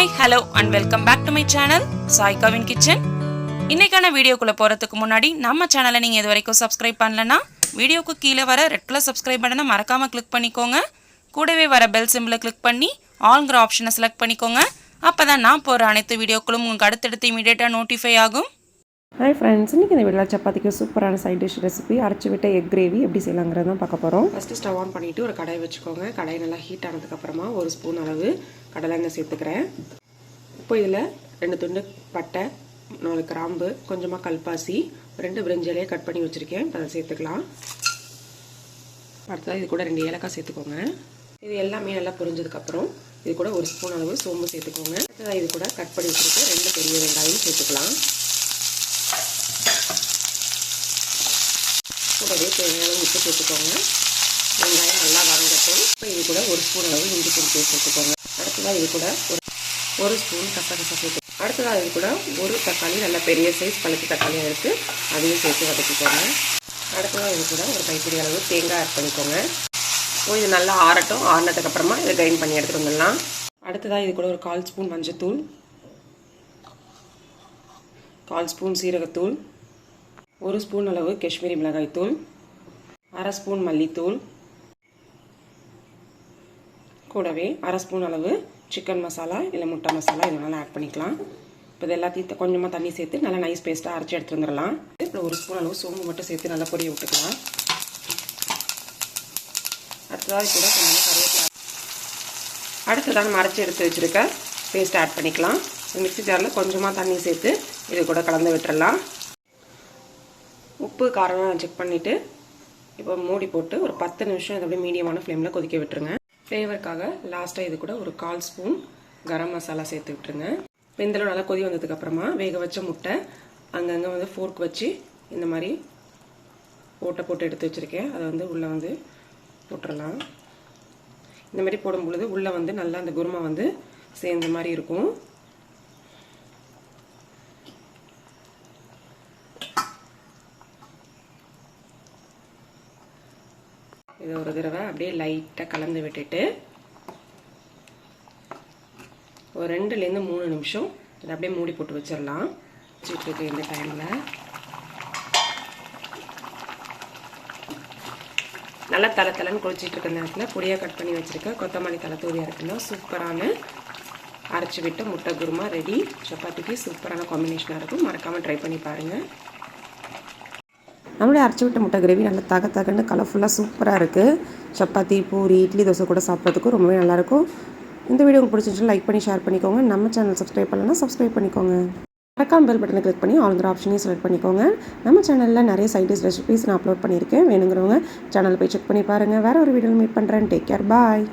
Hi hello and welcome back to my channel சாய்காவின் kitchen இன்னைக்கான வீடியோக்குள்ளே போகிறதுக்கு முன்னாடி நம்ம சேனலை நீங்கள் இது வரைக்கும் சப்ஸ்கிரைப் பண்ணலன்னா வீடியோக்கு கீழே வர ரெட் கலர் சப்ஸ்கிரைப் பட்டனை மறக்காமல் கிளிக் பண்ணிக்கோங்க. கூடவே வர பெல் சிம்பிளை கிளிக் பண்ணி ஆல்ங்கிற ஆப்ஷனை செலக்ட் பண்ணிக்கோங்க. அப்போ தான் நான் போகிற அனைத்து வீடியோக்களும் உங்களுக்கு அடுத்தடுத்து இமீடியட்டாக நோட்டிஃபை ஆகும். ஹாய் ஃப்ரெண்ட்ஸ் இன்றைக்கி இந்த வீடியோவில் சப்பாத்திக்கு சூப்பரான சைட் டிஷ் ரெசிபி அரைச்சி விட்ட எக் கிரேவி எப்படி செய்யலாங்கிறது தான் பார்க்க போகிறோம் ஃபஸ்ட்டு ஸ்டவ் ஆன் பண்ணிவிட்டு ஒரு கடாய் வச்சுக்கோங்க. கடாய் நல்லா ஹீட் ஆனதுக்கப்புறமா ஒரு ஸ்பூன் அளவு கடலை எண்ணெய் சேர்த்துக்கிறேன். இப்போ இதில் ரெண்டு துண்டு பட்டை நாலு கிராம்பு கொஞ்சமாக கல்பாசி ரெண்டு பிரிஞ்சலையே கட் பண்ணி வச்சுருக்கேன். இப்போ அதை சேர்த்துக்கலாம். அடுத்ததாக இது கூட ரெண்டு ஏலக்காய் சேர்த்துக்கோங்க. இது எல்லாமே நல்லா புரிஞ்சதுக்கப்புறம் இது கூட ஒரு ஸ்பூன் அளவு சோம்பு சேர்த்துக்கோங்க. அடுத்ததாக இது கூட கட் பண்ணி வச்சுருக்க ரெண்டு பெரிய வெங்காயம் சேர்த்துக்கலாம். கூடவே தேவையான உப்பு சேர்த்துக்கோங்க வெங்காயம் நல்லா வதங்கட்டும். இப்போ இது கூட ஒரு ஸ்பூன் அளவு இஞ்சி பூண்டு பேஸ்ட் சேர்த்துக்கோங்க அடுத்ததாக இது கூட ஒரு ஒரு ஸ்பூன் கசகசா சேர்த்து. அடுத்ததாக இது கூட ஒரு தக்காளி நல்ல பெரிய சைஸ் பழுத்து தக்காளியாக இருக்குது அதையும் சேர்த்து வதக்கிக்கோங்க. அடுத்ததாக இது கூட ஒரு கைப்பிடி அளவு தேங்காய் ஆட் பண்ணிக்கோங்க. இது நல்லா ஆறட்டும். ஆறினதுக்கப்புறமா இதை கிரைண்ட் பண்ணி எடுத்துகிட்டு வந்துடலாம். அடுத்ததாக இது கூட ஒரு கால் ஸ்பூன் மஞ்சத்தூள். கால் ஸ்பூன் சீரகத்தூள். ஒரு ஸ்பூன் அளவு காஷ்மீரி மிளகாய்த்தூள் அரை ஸ்பூன் மல்லித்தூள் கூடவே அரை ஸ்பூன் அளவு சிக்கன் மசாலா இல்லை முட்டை மசாலா இதனால் ஆட் பண்ணிக்கலாம். இப்போ இது எல்லாத்தையும் கொஞ்சமாக தண்ணி சேர்த்து நல்லா நைஸ் பேஸ்ட்டாக அரைச்சி எடுத்து வந்துடலாம் இப்போ ஒரு ஸ்பூன் அளவு சோம்பு மட்டும் சேர்த்து நல்லா பொடியை விட்டுக்கலாம். அடுத்ததாக கூட கொஞ்சம் கருவேப்பிலை அடுத்ததாக நம்ம அரைச்சி எடுத்து வச்சுருக்க பேஸ்ட் ஆட் பண்ணிக்கலாம். மிக்சி ஜாரில் கொஞ்சமாக தண்ணி சேர்த்து இது கூட கலந்து விட்டுறலாம் உப்பு காரம்லாம் செக் பண்ணிவிட்டு இப்போ மூடி போட்டு ஒரு பத்து நிமிஷம் இதை அப்படியே மீடியமான ஃப்ளேமில் கொதிக்க விட்டுருங்க. ஃப்ளேவருக்காக லாஸ்ட்டாக இது கூட ஒரு கால் ஸ்பூன் கரம் மசாலா சேர்த்து விட்டுருங்க. வெந்தளவு நல்லா கொதி வந்ததுக்கப்புறமா வேக வச்ச முட்டை அங்கங்கே வந்து ஃபோர்க் வச்சு இந்த மாதிரி ஓட்டை போட்டு எடுத்து வச்சுருக்கேன். அதை வந்து உள்ளே வந்து போட்டுடலாம் இந்த மாதிரி போடும்பொழுது உள்ளே வந்து நல்லா அந்த குருமா வந்து சேர்ந்த மாதிரி இருக்கும். இதை ஒரு தடவை அப்படியே லைட்டாக கலந்து விட்டுட்டு ஒரு ரெண்டுலேருந்து மூணு நிமிஷம் இதை அப்படியே மூடி போட்டு வச்சிடலாம். வச்சுட்டு இந்த டைமில் நல்லா தலை தலைன்னு குளிச்சிட்டு இருக்க நேரத்தில் பொடியாக கட் பண்ணி வச்சுருக்க கொத்தமல்லி தலை தூவியாக இருக்குன்னா சூப்பரான அரைச்சி விட்டு முட்டை குருமா ரெடி சப்பாத்திக்கு சூப்பரான காம்பினேஷனாக இருக்கும். மறக்காமல் ட்ரை பண்ணி பாருங்கள் நம்மளே அரைச்சி விட்ட முட்டை கிரேவி நல்லா தக தகன்னு கலர்ஃபுல்லாக சூப்பராக இருக்குது சப்பாத்தி பூரி இட்லி தோசை கூட சாப்பிட்றதுக்கும் ரொம்பவே நல்லாயிருக்கும். இந்த வீடியோ உங்களுக்கு பிடிச்சிருந்துச்சு லைக் பண்ணி ஷேர் பண்ணிக்கோங்க. நம்ம சேனல் சப்ஸ்கிரைப் பண்ணலன்னா சப்ஸ்கிரைப் பண்ணிக்கோங்க. மறக்காம பெல் பட்டனை கிளிக் பண்ணி ஆல்கிற ஆப்ஷனையும் செலக்ட் பண்ணிக்கோங்க. நம்ம சேனலில் நிறைய சைடிஸ் ரெசிபிஸ் நான் அப்லோட் பண்ணியிருக்கேன். வேணுங்கிறவங்க சேனல் போய் செக் பண்ணி பாருங்கள் வேறு ஒரு வீடியோவில் மீட் பண்ணுறேன் டேக் கேர் பாய்